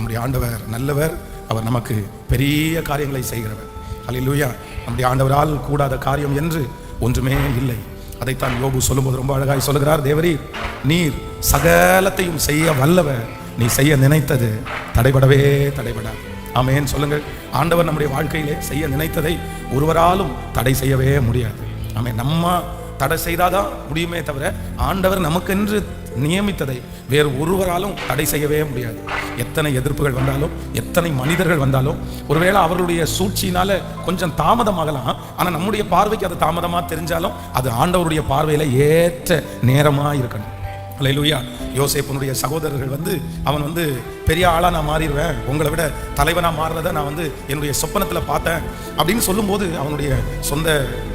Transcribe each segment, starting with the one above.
நம்முடைய ஆண்டவர் நல்லவர். அவர் நமக்கு பெரிய காரியங்களை செய்கிறவர். அலையிலூயா நம்முடைய ஆண்டவரால் கூடாத காரியம் என்று ஒன்றுமே இல்லை. அதைத்தான் யோபு சொல்லும்போது ரொம்ப அழகாய் சொல்லுகிறார் தேவரீ நீர் சகலத்தையும் செய்ய வல்லவர். நீ செய்ய நினைத்தது தடைபடவே தடைபடாது. ஆமென். சொல்லுங்கள். ஆண்டவர் நம்முடைய வாழ்க்கையிலே செய்ய நினைத்ததை ஒருவராலும் தடை செய்யவே முடியாது. ஆமே நம்ம தடை செய்தாதான் முடியுமே தவிர ஆண்டவர் நமக்கென்று நியமித்ததை வேறு ஒருவராலும் தடை செய்யவே முடியாது. எத்தனை எதிர்ப்புகள் வந்தாலும் எத்தனை மனிதர்கள் வந்தாலும் ஒருவேளை அவர்களுடைய சூழ்ச்சியினால கொஞ்சம் தாமதமாகலாம் ஆனால் நம்முடைய பார்வைக்கு அது தாமதமாக தெரிஞ்சாலும் அது ஆண்டவருடைய பார்வையில் ஏற்ற நேரமாக இருக்கணும். அல்லேலூயா யோசேப்பனுடைய சகோதரர்கள் வந்து அவன் வந்து பெரிய ஆளாக நான் மாறிடுவேன். உங்களை விட தலைவனாக மாறுறதை நான் வந்து என்னுடைய சொப்பனத்தில் பார்த்தேன். அப்படின்னு சொல்லும்போது அவனுடைய சொந்த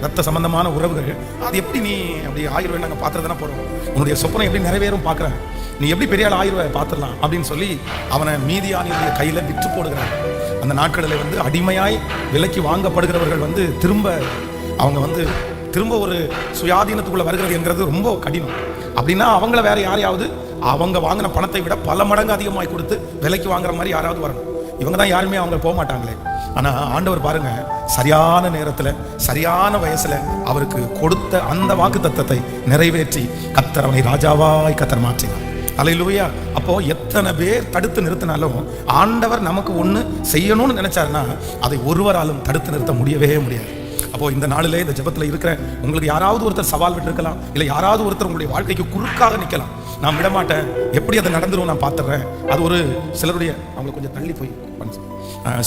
ரத்த சம்பந்தமான உறவுகள் அது எப்படி நீ அப்படி ஆயிடுவேன் நாங்கள் பார்த்துட்டு போகிறோம் உன்னுடைய சொப்பனம் எப்படி நிறைவேறும் பார்க்குறேன். நீ எப்படி பெரிய ஆள் ஆயிடுவ பார்த்துடலாம். அப்படின்னு சொல்லி அவனை மீதியானியுடைய கையில் விற்று போடுகிறான். அந்த நாட்களில் வந்து அடிமையாய் விலைக்கு வாங்கப்படுகிறவர்கள் வந்து திரும்ப அவங்க வந்து திரும்ப ஒரு சுயாதீனத்துக்குள்ளே வருகிறது என்கிறது ரொம்ப கடினம். அப்படின்னா அவங்கள வேற யாரையாவது அவங்க வாங்கின பணத்தை விட பல மடங்கு அதிகமாய் கொடுத்து விலைக்கு வாங்குற மாதிரி யாராவது வரணும். இவங்க தான் யாருமே அவங்க போக மாட்டாங்களே. ஆனா ஆண்டவர் பாருங்க சரியான நேரத்தில் சரியான வயசுல அவருக்கு கொடுத்த அந்த வாக்கு தத்தத்தை நிறைவேற்றி கத்தர் அவனை ராஜாவாய் கத்தர் மாற்றினார். அலையிலுவையா அப்போ எத்தனை பேர் தடுத்து நிறுத்தினாலும் ஆண்டவர் நமக்கு ஒன்று செய்யணும்னு நினைச்சாருன்னா அதை ஒருவராலும் தடுத்து நிறுத்த முடியவே முடியாது. அப்போ இந்த நாளிலே இந்த ஜபத்தில் இருக்கிற உங்களுக்கு யாராவது ஒருத்தர் சவால் விட்டுருக்கலாம் இல்லை யாராவது ஒருத்தர் உங்களுடைய வாழ்க்கைக்கு குறுக்காக நிற்கலாம். நான் விடமாட்டேன். எப்படி அதை நடந்துடும் நான் பார்த்துறேன். அது ஒரு சிலருடைய அவங்களுக்கு கொஞ்சம் தள்ளி போய்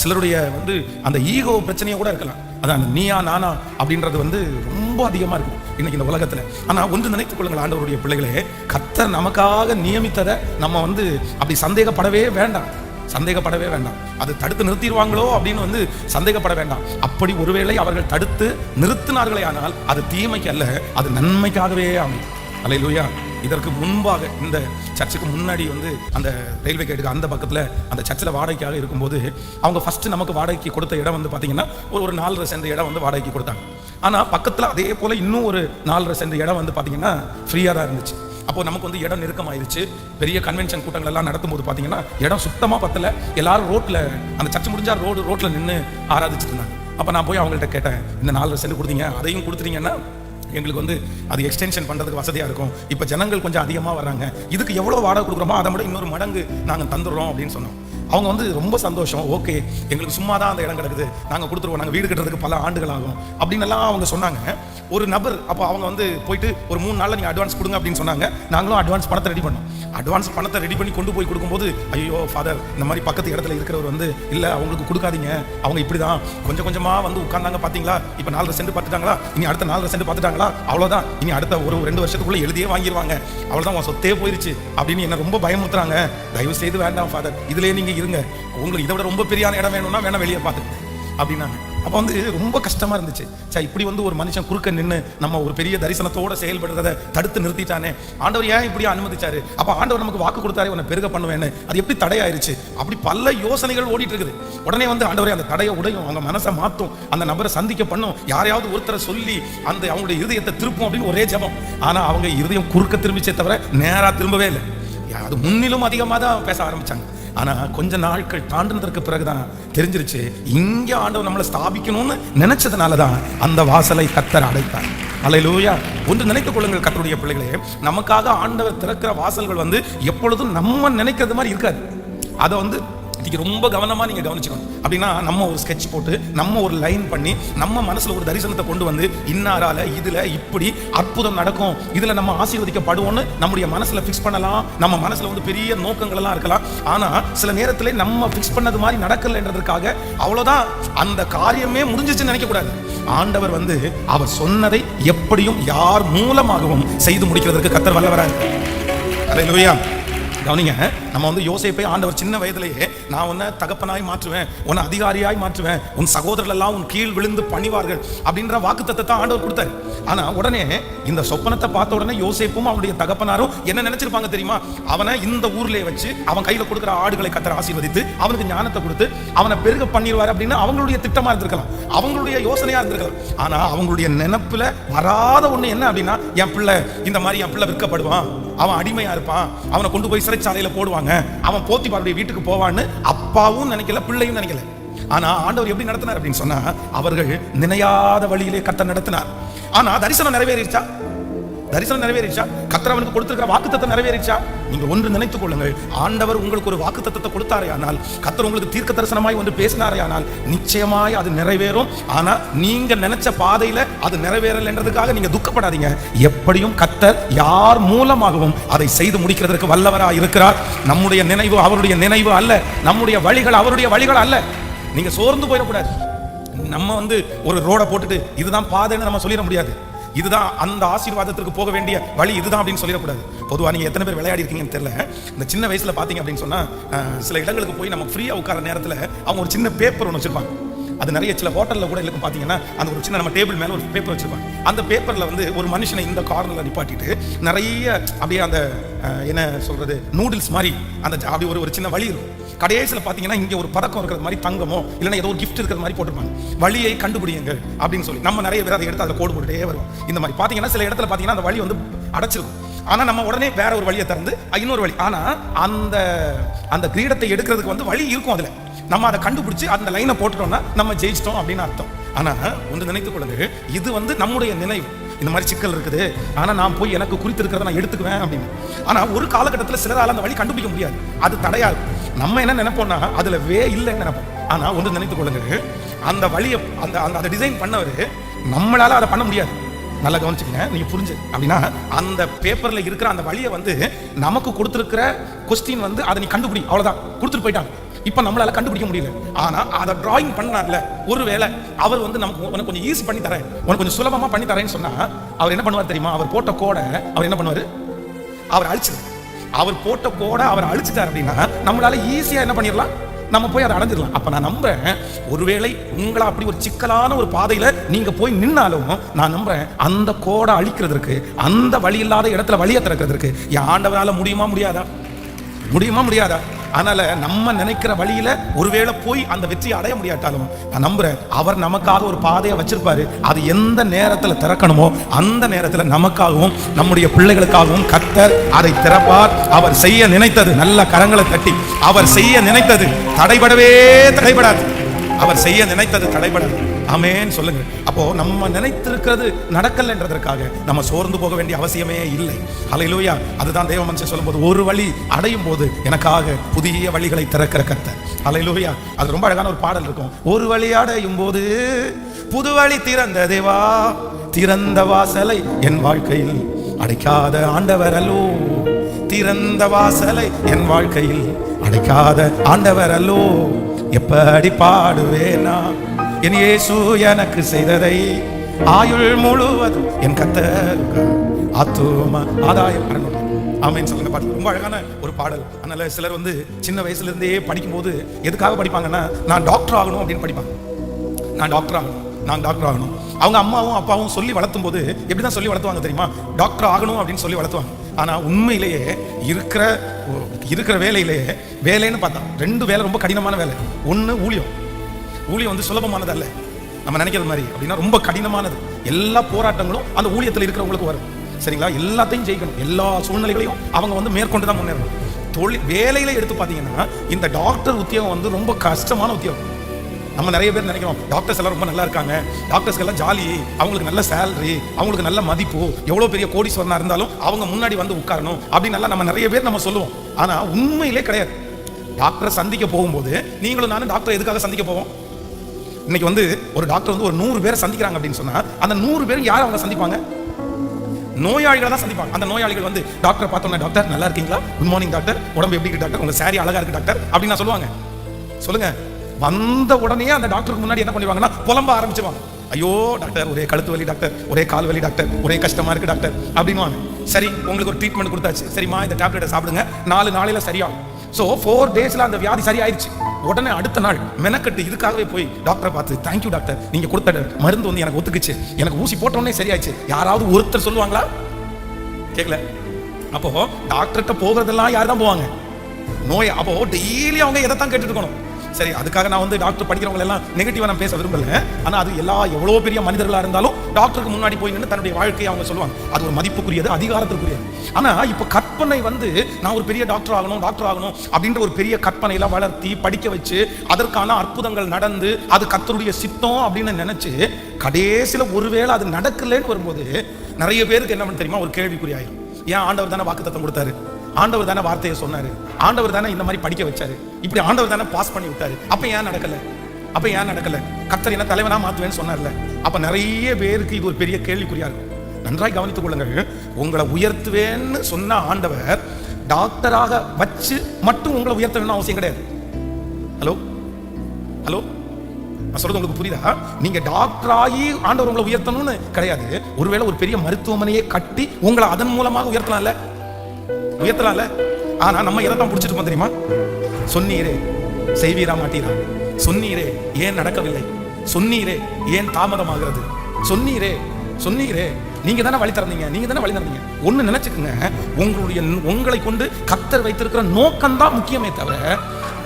சிலருடைய வந்து அந்த ஈகோ பிரச்சனையை கூட இருக்கலாம். அதான் அந்த நீயா நானா அப்படின்றது வந்து ரொம்ப அதிகமாக இருக்கும் இன்னைக்கு இந்த உலகத்தில். ஆனால் ஒன்று நினைத்துக் கொள்ளுங்கள் ஆண்டவருடைய பிள்ளைகளே கத்தர் நமக்காக நியமித்ததை நம்ம வந்து அப்படி சந்தேகப்படவே வேண்டாம். சந்தேகப்படவே வேண்டாம். அது தடுத்து நிறுத்திடுவாங்களோ அப்படின்னு வந்து சந்தேகப்பட வேண்டாம். அப்படி ஒருவேளை அவர்கள் தடுத்து நிறுத்தினார்களே ஆனால் அது தீமைக்கு அல்ல அது நன்மைக்காகவே அமையும். அல்லேலூயா இதற்கு முன்பாக இந்த சர்ச்சுக்கு முன்னாடி வந்து அந்த ரயில்வே கேட்டுக்கு அந்த பக்கத்தில் அந்த சர்ச்சில் வாடகைக்காக இருக்கும்போது அவங்க ஃபஸ்ட்டு நமக்கு வாடகைக்கு கொடுத்த இடம் வந்து பார்த்தீங்கன்னா ஒரு ஒரு நாலரை சென்ட் இடம் வந்து வாடகைக்கு கொடுத்தாங்க. ஆனால் பக்கத்தில் அதே போல் இன்னும் ஒரு நாலரை சென்ட் இடம் வந்து பார்த்தீங்கன்னா ஃப்ரீயாக தான் இருந்துச்சு. அப்போ நமக்கு வந்து இடம் நெருக்கமாயிருச்சு. பெரிய கன்வென்ஷன் கூட்டங்கள் எல்லாம் நடத்தும் போது பார்த்தீங்கன்னா இடம் சுத்தமாக பத்தல. எல்லாரும் ரோட்டில் அந்த சர்ச்சை முடிஞ்சா ரோடு ரோட்டில் நின்று ஆராதிச்சுட்டு இருந்தாங்க. அப்போ நான் போய் அவங்கள்ட்ட கேட்டேன் இந்த நாலு சென்று கொடுத்தீங்க அதையும் கொடுத்துட்டீங்கன்னா எங்களுக்கு வந்து அது எக்ஸ்டென்ஷன் பண்ணுறதுக்கு வசதியாக இருக்கும். இப்போ ஜனங்கள் கொஞ்சம் அதிகமாக வராங்க இதுக்கு எவ்வளோ வாடகை கொடுக்குறோமோ அதை விட இன்னொரு மடங்கு நாங்கள் தந்துடுறோம் அப்படின்னு சொன்னோம் அவங்க வந்து ரொம்ப சந்தோஷம். ஓகே எங்களுக்கு சும்மா தான் அந்த இடம் கிடக்குது. நாங்கள் கொடுத்துருவோம். நாங்கள் வீடு கட்டுறதுக்கு பல ஆண்டுகள் ஆகும் அப்படின்னு எல்லாம் அவங்க சொன்னாங்க. ஒரு நபர் அப்போ அவங்க வந்து போயிட்டு ஒரு மூணு நாளில் நீங்கள் அட்வான்ஸ் கொடுங்க அப்படின்னு சொன்னாங்க. நாங்களும் அட்வான்ஸ் பணத்தை ரெடி பண்ணோம். அட்வான்ஸ் பணத்தை ரெடி பண்ணி கொண்டு போய் கொடுக்கும்போது ஐயோ ஃபாதர் இந்த மாதிரி பக்கத்து இடத்துல இருக்கிறவர் வந்து இல்லை அவங்களுக்கு கொடுக்காதீங்க. அவங்க இப்படி தான் கொஞ்சம் கொஞ்சமாக வந்து உட்காந்தாங்க பார்த்தீங்களா இப்போ நாலரை சென்ட் பார்த்துட்டாங்களா? இனி அடுத்த நாலரை சென்ட் பார்த்துட்டாங்களா? அவ்வளோதான் இனி அடுத்த ஒரு ரெண்டு வருஷத்துக்குள்ளே எழுதியே வாங்கிடுவாங்க அவ்வளோதான் உன் சொத்தே போயிருச்சு. அப்படின்னு என்ன ரொம்ப பயமுறுத்துறாங்க. தயவு செய்து வேண்டாம் ஃபாதர் இதுலேயே நீங்கள் இருங்க. உங்களுக்கு இதை விட ரொம்ப பெரியான இடம் வேணும்னா வேணா வெளியே பார்த்துக்கங்க. அப்படின்னாங்க. அப்போ வந்து ரொம்ப கஷ்டமா இருந்துச்சு. சார் இப்படி வந்து ஒரு மனுஷன் குறுக்க நின்று நம்ம ஒரு பெரிய தரிசனத்தோட செயல்படுறதை தடுத்து நிறுத்திட்டானே. ஆண்டவர் ஏன் இப்படி அனுமதிச்சாரு? அப்போ ஆண்டவர் நமக்கு வாக்கு கொடுத்தாரு உன்னை பெருக பண்ணுவேன்னு. அது எப்படி தடையாயிருச்சு? அப்படி பல யோசனைகள் ஓடிட்டு இருக்குது. உடனே வந்து ஆண்டவரே அந்த தடையை உடையும். அவங்க மனசை மாற்றும் அந்த நபரை சந்திக்க பண்ணும். யாரையாவது ஒருத்தரை சொல்லி அந்த அவங்களுடைய இருதயத்தை திருப்பும் அப்படின்னு ஒரே ஜெபம். ஆனால் அவங்க இருதயம் குறுக்க திரும்பிச்சே தவிர நேராக திரும்பவே இல்லை. அது முன்னிலும் அதிகமாக தான் பேச ஆரம்பிச்சாங்க. ஆனா கொஞ்ச நாட்கள் தாண்டினதற்கு பிறகுதான் தெரிஞ்சிருச்சு இங்கே ஆண்டவர் நம்மளை ஸ்தாபிக்கணும்னு நினைச்சதுனால தான் அந்த வாசலை கத்தர் அடைத்தார். அலையிலூயா ஒன்று நினைத்துக் கொள்ளுங்கள் கத்தருடைய பிள்ளைகளே நமக்காக ஆண்டவர் திறக்கிற வாசல்கள் வந்து எப்பொழுதும் நம்ம நினைக்கிறது மாதிரி இருக்காது. அதை வந்து இன்னைக்கு ரொம்ப கவனமா நீங்க கவனிச்சுக்கணும். அப்படின்னா நம்ம ஒரு ஸ்கெட்ச் போட்டு நம்ம ஒரு லைன் பண்ணி நம்ம மனசுல ஒரு தரிசனத்தை கொண்டு வந்து இன்னாரால இதுல இப்படி அற்புதம் நடக்கும் இதுல நம்ம ஆசீர்வதிக்கப்படுவோம்னு நம்முடைய மனசுல ஃபிக்ஸ் பண்ணலாம். நம்ம மனசுல வந்து பெரிய நோக்கங்கள் எல்லாம் இருக்கலாம். ஆனா சில நேரத்துல நம்ம ஃபிக்ஸ் பண்ணது மாதிரி நடக்கலைன்றதுக்காக அவ்வளவுதான் அந்த காரியமே முடிஞ்சிச்சுன்னு நினைக்கக்கூடாது. ஆண்டவர் வந்து அவர் சொன்னதை எப்படியும் யார் மூலமாகவும் செய்து முடிக்கிறதுக்கு கத்தர் வல்லவராக லோயா கவனிங்க நம்ம வந்து யோசேப்பை ஆண்டவர் சின்ன வயதிலேயே நான் உன்னை தகப்பனாய் மாற்றுவேன் உன்னை அதிகாரியாய் மாற்றுவேன் உன் சகோதரர்கள் எல்லாம் உன் கீழ் விழுந்து பணிவார்கள் அப்படின்ற வாக்குத்தத்தத்தை ஆண்டவர் கொடுத்தாரு. ஆனா உடனே இந்த சொப்பனத்தை பார்த்த உடனே யோசேப்பும் அவனுடைய தகப்பனாரும் என்ன நினைச்சிருப்பாங்க தெரியுமா? அவனை இந்த ஊர்லயே வச்சு அவன் கையில கொடுக்குற ஆடுகளை கத்தர ஆசீர்வதித்து அவனுக்கு ஞானத்தை கொடுத்து அவனை பெருக பண்ணிடுவார் அப்படின்னு அவங்களுடைய திட்டமா இருந்திருக்கலாம். அவங்களுடைய யோசனையா இருந்திருக்கலாம். ஆனா அவங்களுடைய நினப்பில் வராத ஒண்ணு என்ன அப்படின்னா என் பிள்ளை இந்த மாதிரி என் பிள்ளை விற்கப்படுவான். அவன் அடிமையா இருப்பான். அவனை கொண்டு போய் சிறைச்சாலையில போடுவாங்க. அவன் போத்திபாருடைய வீட்டுக்கு போவான்னு அப்பாவும் நினைக்கல பிள்ளையும் நினைக்கல. ஆனா ஆண்டவர் எப்படி நடத்தினார் அப்படின்னு சொன்னா அவர்கள் நினையாத வழியிலே கத்த நடத்தினார். ஆனா தரிசனம் நிறைவேறிச்சா தரிசனம் நிறைவேறிச்சா? கத்தர் அவனுக்கு கொடுத்திருக்கிற வாக்குத்தத்தம் நிறைவேறிச்சா? நீங்க ஒன்று நினைத்துக் கொள்ளுங்கள். ஆண்டவர் உங்களுக்கு ஒரு வாக்குத்தத்தத்தை கொடுத்தாரே ஆனால் கத்தர் உங்களுக்கு தீர்க்க தரிசனமாய் ஒன்று பேசினாரே ஆனால் நிச்சயமாய் அது நிறைவேறும். ஆனா நீங்க நினைச்ச பாதையில அது நிறைவேறலைன்றதுக்காக நீங்க துக்கப்படாதீங்க. எப்படியும் கத்தர் யார் மூலமாகவும் அதை செய்து முடிக்கிறதற்கு வல்லவரா இருக்கிறார். நம்முடைய நினைவு அவருடைய நினைவு அல்ல. நம்முடைய வழிகள் அவருடைய வழிகள் அல்ல. நீங்க சோர்ந்து போயிடக்கூடாது. நம்ம வந்து ஒரு ரோடை போட்டுட்டு இதுதான் பாதைன்னு நம்ம சொல்லிட முடியாது. இதுதான் அந்த ஆசீர்வாதத்திற்கு போக வேண்டிய வழி இதுதான் அப்படின்னு சொல்லிடக்கூடாது. பொதுவாக நீங்க எத்தனை பேர் விளையாடி இருக்கீங்கன்னு தெரியல. இந்த சின்ன வயசுல பார்த்தீங்க அப்படின்னு சொன்னா சில இடங்களுக்கு போய் நம்ம ஃப்ரீயா உட்கார நேரத்துல அவங்க ஒரு சின்ன பேப்பர் ஒன்று வச்சிருப்பாங்க. அது நிறைய சில ஹோட்டல்ல கூட இருக்கும் பார்த்தீங்கன்னா அந்த ஒரு சின்ன நம்ம டேபிள் மேலே ஒரு பேப்பர் வச்சிருப்பாங்க. அந்த பேப்பர்ல வந்து ஒரு மனுஷனை இந்த கார்னரில் நிப்பாட்டிட்டு நிறைய அப்படியே அந்த என்ன சொல்றது நூடுல்ஸ் மாதிரி அந்த அப்படி ஒரு ஒரு சின்ன வழி இருக்கும். கடைசியில் பார்த்தீங்கன்னா இங்கே ஒரு பதக்கம் இருக்கிற மாதிரி தங்கமோ இல்லைன்னா ஏதோ ஒரு கிஃப்ட் இருக்கிற மாதிரி போட்டிருப்பாங்க. வழியை கண்டுபிடியுங்கள் அப்படின்னு சொல்லி. நம்ம நிறைய பேர் அதை எடுத்து அதில் கோடு போட்டுட்டே வருவோம். இந்த மாதிரி. பார்த்தீங்கன்னா சில இடத்துல பார்த்தீங்கன்னா அந்த வழி வந்து அடைச்சிருக்கும். ஆனால் நம்ம உடனே வேற ஒரு வழியை திறந்து இன்னொரு வழி. ஆனால் அந்த அந்த கிரீடத்தை எடுக்கிறதுக்கு வந்து வழி இருக்கும் அதில். நம்ம அதை கண்டுபிடிச்சி அந்த லைனை போட்டுட்டோம்னா நம்ம ஜெயிச்சிட்டோம் அப்படின்னு அர்த்தம். ஆனால் ஒன்று நினைத்துக் கொள்ளுங்க இது வந்து நம்முடைய நினைவு. இந்த மாதிரி சிக்கல் இருக்குது. ஆனால் நான் போய் எனக்கு குறித்திருக்கிறத நான் எடுத்துக்குவேன் அப்படின்னு. ஆனால் ஒரு காலகட்டத்தில் சிலரால் அந்த வழி கண்டுபிடிக்க முடியாது. அது தடையாது நம்ம என்ன நினைப்போம்னா அதில் வே இல்லைன்னு நினைப்போம். ஆனால் ஒன்று நினைத்து கொள்ளுங்க அந்த வழியை அந்த அந்த அதை டிசைன் பண்ணவர் நம்மளால அதை பண்ண முடியாது. நல்லா கவனிச்சுக்கங்க. நீங்கள் புரிஞ்சு. அப்படின்னா அந்த பேப்பரில் இருக்கிற அந்த வழியை வந்து நமக்கு கொடுத்துருக்கிற கொஸ்டின் வந்து அதை நீ கண்டுபிடி. அவ்வளோதான் கொடுத்துட்டு போயிட்டாங்க இப்போ நம்மளால கண்டுபிடிக்க முடியல. ஆனா அதை டிராயிங் பண்ணார்ல. ஒருவேளை அவர் வந்து நமக்கு உனக்கு கொஞ்சம் ஈஸி பண்ணி தரேன். உனக்கு கொஞ்சம் சுலபமா பண்ணி தரேன்னு சொன்னா அவர் என்ன பண்ணுவார் தெரியுமா? அவர் போட்ட கோடை அவர் என்ன பண்ணுவார்? அவர் அழிச்சிரு அவர் போட்ட கோடை அவர் அழிச்சிட்டார் அப்படின்னா நம்மளால ஈஸியா என்ன பண்ணிடலாம் நம்ம போய் அதை அடைஞ்சிடலாம் அப்ப நான் நம்புறேன் ஒருவேளை உங்களை அப்படி ஒரு சிக்கலான ஒரு பாதையில நீங்க போய் நின்னாலும் நான் நம்புறேன் அந்த கோடை அழிக்கிறதுக்கு அந்த வழி இல்லாத இடத்துல வழியை திறக்கிறதுக்கு என் ஆண்டவரால் முடியுமா முடியாதா? முடியுமா முடியாதா? அதனால நம்ம நினைக்கிற வழியில ஒருவேளை போய் அந்த வெற்றியை அடைய முடியாட்டாலும் நான் நம்புறேன் அவர் நமக்காக ஒரு பாதையை வச்சிருப்பாரு. அது எந்த நேரத்துல திறக்கணுமோ அந்த நேரத்துல நமக்காகவும் நம்முடைய பிள்ளைகளுக்காகவும் கத்தர் அதை திறப்பார். அவர் செய்ய நினைத்தது நல்ல கரங்களை தட்டி அவர் செய்ய நினைத்தது தடைபடவே தடைபடாது. அவர் செய்ய நினைத்தது தடைபடாது. ஆமென். சொல்லுங்க. அப்போ நம்ம நினைத்திருக்கிறது நடக்கலைன்றதற்காக நம்ம சோர்ந்து போக வேண்டிய அவசியமே இல்லை. ஹalleluya அதுதான் தேவ மனுஷன் சொல்லும்போது ஒரு வழி அடையும் போது எனக்காக புதிய வழிகளை திறக்கிற கத்த ஹalleluya அது ரொம்ப அழகான ஒரு பாடல் இருக்கும். ஒரு வழி அடையும் போது புது வழி திறந்த தேவா திறந்த வாசலை என் வாழ்க்கையில் அடைக்காத ஆண்டவர் அல்லோ. திறந்த வாசலை என் வாழ்க்கையில் அடைக்காத ஆண்டவர் அல்லோ. எப்படி பாடுவேனா? என் இயேசு எனக்கு செய்ததை ஆயுள் முழுவதும் என் கத்தருக்கு ஆத்தும ஆதாயம் அரணும் ஆமென். சொல்லுங்க பாட்டு ரொம்ப அழகான ஒரு பாடல். அதனால சிலர் வந்து சின்ன வயசுல இருந்தே படிக்கும்போது எதுக்காக படிப்பாங்கன்னா நான் டாக்டர் ஆகணும் அப்படின்னு படிப்பாங்க. நான் டாக்டர் ஆகணும். நான் டாக்டர் ஆகணும். அவங்க அம்மாவும் அப்பாவும் சொல்லி வளர்த்தும் போது எப்படி தான் சொல்லி வளர்த்துவாங்க தெரியுமா? டாக்டர் ஆகணும் அப்படின்னு சொல்லி வளர்த்துவாங்க. ஆனா உண்மையிலேயே இருக்கிற இருக்கிற வேலையிலேயே வேலைன்னு பார்த்தா ரெண்டு வேலை ரொம்ப கடினமான வேலை. ஒன்று ஊழியம். ஊழியம் வந்து சுலபமானது அல்ல நம்ம நினைக்கிறது மாதிரி. அப்படின்னா ரொம்ப கடினமானது. எல்லா போராட்டங்களும் அந்த ஊழியத்தில் இருக்கிறவங்களுக்கு வரும். சரிங்களா? எல்லாத்தையும் ஜெயிக்கணும். எல்லா சூழ்நிலைகளையும் அவங்க வந்து மேற்கொண்டு தான் முன்னேறணும். தொழில் வேலையில எடுத்து பார்த்தீங்கன்னா இந்த டாக்டர் உத்தியோகம் வந்து ரொம்ப கஷ்டமான உத்தியோகம். நம்ம நிறைய பேர் நினைக்கிறோம் டாக்டர்ஸ் எல்லாம் ரொம்ப நல்லா இருக்காங்க. டாக்டர்ஸ்க்கு எல்லாம் ஜாலி. அவங்களுக்கு நல்ல சேலரி அவங்களுக்கு நல்ல மதிப்பு. எவ்வளோ பெரிய கோடீஸ்வரனாக இருந்தாலும் அவங்க முன்னாடி வந்து உட்காரணும். அப்படின்னு எல்லாம் நம்ம நிறைய பேர் நம்ம சொல்லுவோம். ஆனால் உண்மையிலே கிடையாது. டாக்டரை சந்திக்க போகும்போது நீங்களும் நானும் டாக்டர் எதுக்காக சந்திக்க போவோம்? இன்னைக்கு வந்து ஒரு டாக்டர் வந்து ஒரு நூறு பேரை சந்திக்கிறாங்க அப்படின்னு சொன்னா அந்த நூறு பேரும் யார் அவங்க சந்திப்பாங்க? நோயாளிகளை தான் சந்திப்பாங்க. அந்த நோயாளிகள் வந்து டாக்டர் பார்த்தோம்னா டாக்டர் நல்லா இருக்கீங்களா? Good morning doctor. உடம்பு எப்படி இருக்கு டாக்டர்? உங்க சாரி அழகா இருக்கு டாக்டர். அப்படின்னு சொல்லுவாங்க. சொல்லுங்க. வந்த உடனே அந்த டாக்டருக்கு முன்னாடி என்ன பண்ணுவாங்கன்னா புலம்ப ஆரம்பிச்சுவாங்க ஐயோ டாக்டர் ஒரே கழுத்து வலி டாக்டர். ஒரே கால் வலி டாக்டர். ஒரே கஷ்டமா இருக்கு டாக்டர். அப்படின்னுவாங்க. சரி உங்களுக்கு ஒரு ட்ரீட்மெண்ட் கொடுத்தாச்சு. சரிம்மா இந்த டேப்லெட்டை சாப்பிடுங்க. நாலு நாளையில சரியாகும். ஸோ ஃபோர் டேஸ்ல அந்த வியாதி சரியாயிருச்சு. உடனே அடுத்த நாள் மெனக்கட்டு இதுக்காகவே போய் டாக்டரை பார்த்து தேங்க்யூ டாக்டர் நீங்க கொடுத்த மருந்து வந்து எனக்கு ஒத்துக்குச்சு. எனக்கு ஊசி போட்டோன்னே சரியாச்சு யாராவது ஒருத்தர் சொல்லுவாங்களா? கேட்கல அப்போ டாக்டர்கிட்ட போகிறதெல்லாம் யார் தான் போவாங்க? நோய் அப்போ டெய்லி அவங்க எதை தான் கேட்டுட்டு இருக்கணும்? சரி அதுக்காக நான் வந்து டாக்டர் படிக்கிறவங்க எல்லாம் நெகட்டிவாக நான் பேச விரும்பல. ஆனால் அது எல்லா எவ்வளோ பெரிய மனிதர்களாக இருந்தாலும் டாக்டருக்கு முன்னாடி போய் நின்று தன்னுடைய வாழ்க்கையை அவங்க சொல்லுவாங்க. அது ஒரு மதிப்புக்குரியது அதிகாரத்திற்குரியது. ஆனால் இப்போ கற்பனை வந்து நான் ஒரு பெரிய டாக்டர் ஆகணும் டாக்டர் ஆகணும் அப்படின்ற ஒரு பெரிய கற்பனையெல்லாம் வளர்த்தி படிக்க வச்சு அதற்கான அற்புதங்கள் நடந்து அது கத்தருடைய சித்தம் அப்படின்னு நினச்சி கடைசியில ஒருவேளை அது நடக்கலைன்னு வரும்போது நிறைய பேருக்கு என்ன பண்ண தெரியுமா? ஒரு கேள்விக்குறி ஆயிரும். ஏன் ஆண்டவர் தானே வாக்குத்தத்தம் கொடுத்தாரு? ஆண்டவர் தானே வார்த்தையை சொன்னாரு. ஆண்டவர் தானே இந்த மாதிரி படிக்க வச்சாரு. இப்படி ஆண்டவர் தானே பாஸ் பண்ணி விட்டாரு. அப்ப ஏன் நடக்கல? அப்ப ஏன் நடக்கல? கத்தர் என்ன தலைவனா மாத்துவேன்னு சொன்னார்ல. அப்ப நிறைய பேருக்கு இது ஒரு பெரிய கேள்விக்குறியா இருக்கும். நன்றாய் கவனித்துக் கொள்ளுங்கள். உங்களை உயர்த்துவேன்னு சொன்ன ஆண்டவர் டாக்டராக வச்சு மட்டும் உங்களை உயர்த்த வேணும் அவசியம் கிடையாது. ஹலோ? ஹலோ? நான் சொல்றது உங்களுக்கு புரியுதா? நீங்க டாக்டர் ஆகி ஆண்டவர் உங்களை உயர்த்தணும்னு கிடையாது. ஒருவேளை ஒரு பெரிய மருத்துவமனையை கட்டி உங்களை அதன் மூலமாக உயர்த்தலாம்ல? உயர்த்தலாம்ல? ஆனா நம்ம எதை தான் பிடிச்சிட்டு தெரியுமா? சொன்னீரே செய்வீரா மாட்டீரா? சொன்னீரே ஏன் நடக்கவில்லை? சொன்னீரே ஏன் தாமதமாகிறது? சொன்னீரே சொன்னீரே நீங்க தானே வழி திறந்தீங்க நீங்க தானே வழி திறந்தீங்க ஒண்ணு நினைச்சுக்கோங்க உங்களுடைய உங்களை கொண்டு கத்தர் வைத்திருக்கிற நோக்கம் தான் முக்கியமே தவிர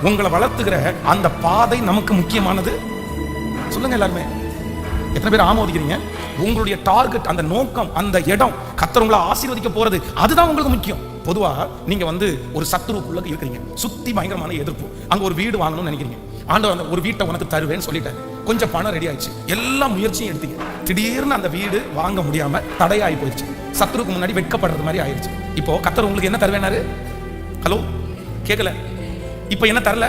உங்களை வளர்த்துக்கிற அந்த பாதை நமக்கு முக்கியமானது. சொல்லுங்க எல்லாருமே. எத்தனை பேர் ஆமோதிக்கிறீங்க? உங்களுடைய டார்கெட் அந்த நோக்கம் அந்த இடம் கத்தர் உங்களை ஆசீர்வதிக்க போறது அதுதான் உங்களுக்கு முக்கியம். பொதுவாக நீங்கள் வந்து ஒரு சத்துருக்குள்ள இருக்கிறீங்க. சுற்றி பயங்கரமான எதிர்ப்பு. அங்கே ஒரு வீடு வாங்கணும்னு நினைக்கிறீங்க. ஆண்டவர் அந்த ஒரு வீட்டை உனக்கு தருவேன்னு சொல்லிட்டேன் கொஞ்சம் பணம் ரெடி ஆயிடுச்சு. எல்லா முயற்சியும் எடுத்தீங்க. திடீர்னு அந்த வீடு வாங்க முடியாம தடையாகி போயிடுச்சு. சத்துருக்கு முன்னாடி வெட்கப்படுறது மாதிரி ஆயிடுச்சு. இப்போ கத்தர் உங்களுக்கு என்ன தருவேனாரு? ஹலோ கேட்கல இப்போ என்ன தரல?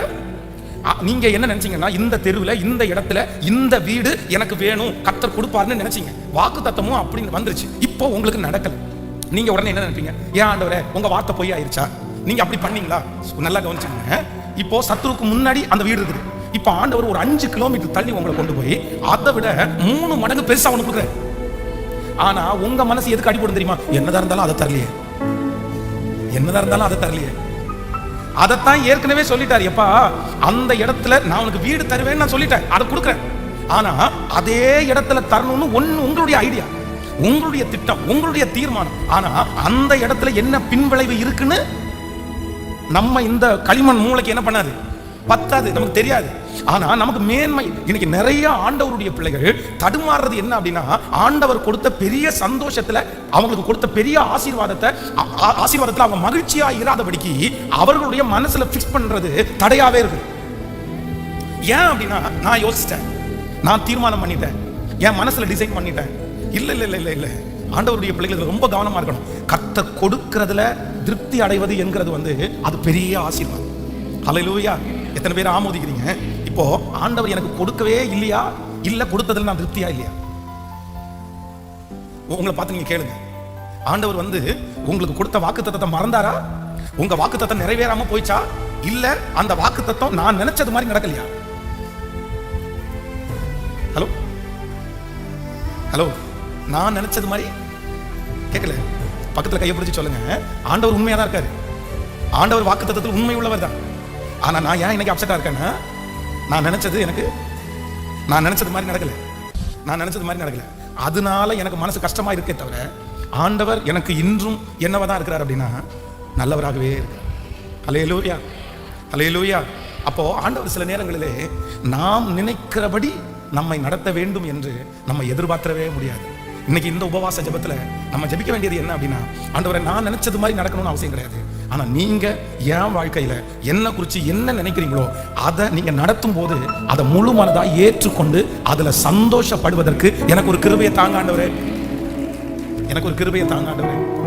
நீங்க என்ன நினைச்சீங்கன்னா இந்த தெருவில் இந்த இடத்துல இந்த வீடு எனக்கு வேணும். கத்தர் கொடுப்பாருன்னு நினைச்சீங்க. வாக்கு தத்தமும் அப்படின்னு வந்துருச்சு. இப்போ உங்களுக்கு நடக்கல. நீங்க உடனே என்ன நினைப்பீங்க? ஏன் ஆண்டவரே உங்க வார்த்தை பொய் ஆயிருச்சா நீங்க அப்படி பண்ணீங்களா? நல்லா கவனிச்சுக்கோங்க. இப்போ சத்துருக்கு முன்னாடி அந்த வீடு இருக்குது. இப்போ ஆண்டவர் ஒரு அஞ்சு கிலோமீட்டர் தள்ளி உங்களை கொண்டு போய் அதை விட மூணு மடங்கு பெருசா ஒன்று கொடுக்குறாரு. ஆனா உங்க மனசு எதுக்கு அடிபடும் தெரியுமா? என்னதான் இருந்தாலும் அதை தரலையே. என்னதான் இருந்தாலும் அதை தரலையே. அதைத்தான் ஏற்கனவே சொல்லிட்டார். எப்பா அந்த இடத்துல நான் உனக்கு வீடு தருவேன்னு நான் சொல்லிட்டேன். அதை கொடுக்குறேன். ஆனா அதே இடத்துல தரணும்னு ஒன்னு உங்களுடைய ஐடியா உங்களுடைய திட்டம் உங்களுடைய தீர்மானம். ஆனா அந்த இடத்துல என்ன பின்விளைவு இருக்குன்னு நம்ம இந்த களிமண் மூளைக்கு என்ன பண்ணாது? பத்தாது நமக்கு தெரியாது. ஆனா நமக்கு மேன்மை. இன்னைக்கு நிறைய ஆண்டவருடைய பிள்ளைகள் தடுமாறுறது என்ன அப்படின்னா ஆண்டவர் கொடுத்த பெரிய சந்தோஷத்துல அவங்களுக்கு கொடுத்த பெரிய ஆசீர்வாதத்தை ஆசீர்வாதத்துல அவங்க மகிழ்ச்சியா இராதபடிக்கு அவர்களுடைய மனசுல ஃபிக்ஸ் பண்றது தடையாவே இருக்கு. ஏன் அப்படின்னா நான் யோசிச்சிட்டேன். நான் தீர்மானம் பண்ணிட்டேன். என் மனசுல டிசைன் பண்ணிட்டேன். இல்லை இல்லை இல்லை இல்லை இல்லை. ஆண்டவருடைய பிள்ளைகள் ரொம்ப கவனமாக இருக்கணும். கர்த்தர் கொடுக்கறதுல திருப்தி அடைவது என்கிறது வந்து அது பெரிய ஆசீர்வாதம். அலையிலூயா எத்தனை பேர் ஆமோதிக்கிறீங்க? இப்போ ஆண்டவர் எனக்கு கொடுக்கவே இல்லையா? இல்லை கொடுத்ததுல நான் திருப்தியா இல்லையா? உங்களை பார்த்து நீங்க கேளுங்க. ஆண்டவர் வந்து உங்களுக்கு கொடுத்த வாக்குத்தத்தத்தை மறந்தாரா? உங்க வாக்குத்தத்தம் நிறைவேறாம போயிச்சா? இல்ல அந்த வாக்குத்தத்தம் நான் நினைச்சது மாதிரி நடக்கலையா? ஹலோ? ஹலோ? நான் நினைச்சது மாதிரி கேட்கல பக்கத்தில் கையை பிடிச்சி சொல்லுங்க. ஆண்டவர் உண்மையாக தான் இருக்காரு. ஆண்டவர் வாக்குத்தத்தத்தில் உண்மை உள்ளவர் தான். ஆனால் நான் ஏன் இன்னைக்கு அப்செட்டாக இருக்கேன்னா நான் நினைச்சது எனக்கு நான் நினைச்சது மாதிரி நடக்கல. நான் நினைச்சது மாதிரி நடக்கல. அதனால எனக்கு மனசு கஷ்டமாக இருக்கே தவிர ஆண்டவர் எனக்கு இன்றும் என்னவா தான் இருக்கிறார் அப்படின்னா நல்லவராகவே இருக்கிறார். அலையலூயா அலையலூயா அப்போ ஆண்டவர் சில நேரங்களிலே நாம் நினைக்கிறபடி நம்மை நடத்த வேண்டும் என்று நம்ம எதிர்பார்க்கவே முடியாது. இன்னைக்கு இந்த உபவாச ஜெபத்துல நம்ம ஜெபிக்க வேண்டியது என்ன அப்படின்னா ஆண்டவரை நான் நினைச்சது மாதிரி நடக்கணும்னு அவசியம் கிடையாது. ஆனா நீங்க என் வாழ்க்கையில என்ன குறிச்சு என்ன நினைக்கிறீங்களோ அதை நீங்க நடத்தும் போது அதை முழு மனதா ஏற்றுக்கொண்டு அதுல சந்தோஷப்படுவதற்கு எனக்கு ஒரு கிருபையை தாங்க ஆண்டவரே. எனக்கு ஒரு கிருபையை தாங்க ஆண்டவரே.